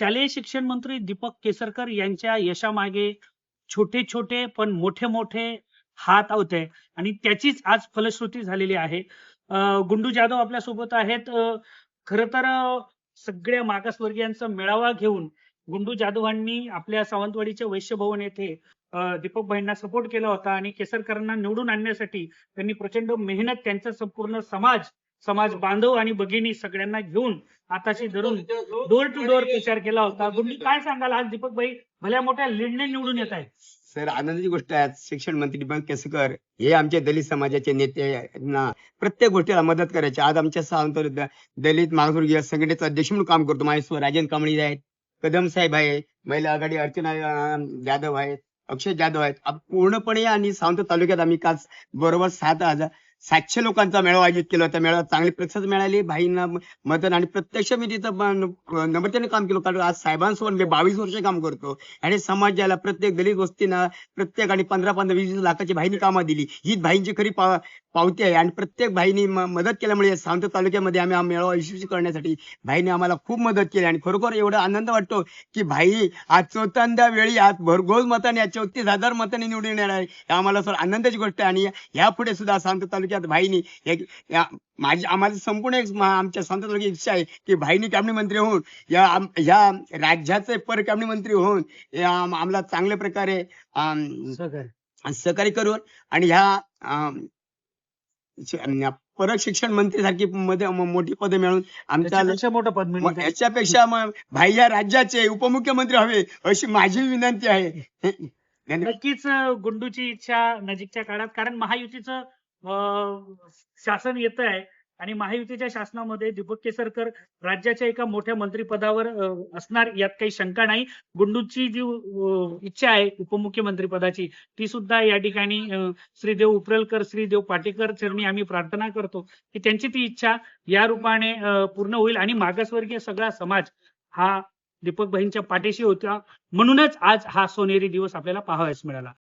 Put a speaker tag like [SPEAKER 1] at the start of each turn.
[SPEAKER 1] शालेय शिक्षण मंत्री दीपक केसरकर यांच्या यशामागे छोटे छोटे पण मोठे मोठे हात होते आणि त्याचीच आज फलश्रुती झालेली आहे. गुंडू जाधव आपल्यासोबत आहेत. खर तर सगळ्या मागासवर्गीयांचा मेळावा घेऊन गुंडू जाधवांनी आपल्या सावंतवाडीच्या वैश्य भवन येथे दीपक भाईंना सपोर्ट केला होता आणि केसरकरांना निवडून आणण्यासाठी त्यांनी प्रचंड मेहनत त्यांचा संपूर्ण समाज समाज बांधव आणि भगिनी सगळ्यांना घेऊन आताशी धरून डोर टू डोर प्रचार केला होता. गुंडी काय सांगाल? आज दीपक भाई भल्या मोठ्या लीडने निवडून येत आहेत.
[SPEAKER 2] सर आनंदाची गोष्ट आहे. शिक्षण मंत्री दीपक केसकर हे आमचे दलित समाजाचे नेते ना. प्रत्येक गोष्टीला मदत करायचे. आज आमच्या सावंत दलित मागासवर्गीय संघटनेचा अध्यक्ष म्हणून काम करतो. माझ्यासोबत राजन कांबळी आहेत. कदम साहेब आहे. महिला आघाडी अर्चना जाधव आहेत. अक्षय जाधव आहेत. पूर्णपणे आणि सावंत तालुक्यात आम्ही काल बरोबर सात हजार सातशे लोकांचा मेळावा आयोजित केला होता. मेळावा चांगली प्रतिसाद मिळाली. भाईंना मदत आणि प्रत्यक्ष मी तिथं नम्रतेने काम केलं कारण आज साहेबांसोबत मी बावीस वर्ष काम करतो. आणि समाजाला प्रत्येक दलित वस्तीना प्रत्येक आणि पंधरा पंधरा वीस लाखाची भाईनी कामं दिली. हीच भाईंची खरी पा- पावती आहे. आणि प्रत्येक भाईनी मदत केल्यामुळे सावंत तालुक्यामध्ये आम्ही हा मेळावा यशस्वी करण्यासाठी भाईने आम्हाला खूप मदत केली. आणि खरोखर एवढा आनंद वाटतो की भाई आज चौथ्यांदा वेळी आज भरघोस मताने चौतीस हजार मताने निवडून येणार आहे. हे आम्हाला सर आनंदाची गोष्ट आहे. आणि यापुढे सुद्धा सावंत तालुक्यात भाईनी एक- माझी आम्हाला संपूर्ण एक आमच्या सावंत तालुक्याची इच्छा आहे की भाईनी कॅबिनेट मंत्री होऊन या या राज्याचे पर कॅबिनेट मंत्री होऊन आम्हाला चांगल्या प्रकारे
[SPEAKER 1] सहकार्य.
[SPEAKER 2] करून आणि ह्या परत शिक्षण मंत्री सारखी मोठी पदे मिळून आमच्या
[SPEAKER 1] मोठं पद
[SPEAKER 2] याच्यापेक्षा मग भाई या राज्याचे उपमुख्यमंत्री हवे अशी माझी विनंती आहे.
[SPEAKER 1] नक्कीच गुंडूची इच्छा नजीकच्या काळात कारण महायुतीचं शासन येत आहे आणि महायुतीच्या शासनामध्ये दीपक केसरकर राज्याच्या एका मोठ्या मंत्रिपदावर असणार यात काही शंका नाही. गुंडूची जी इच्छा आहे उपमुख्यमंत्री पदाची ती सुद्धा या ठिकाणी श्रीदेव उपरलकर श्रीदेव पाटेकर चरणी आम्ही प्रार्थना करतो की त्यांची ती इच्छा या रूपाने पूर्ण होईल. आणि मागासवर्गीय सगळा समाज हा दीपक भाईंच्या पाठीशी होता. म्हणूनच आज हा सोनेरी दिवस आपल्याला पाहावयास मिळाला.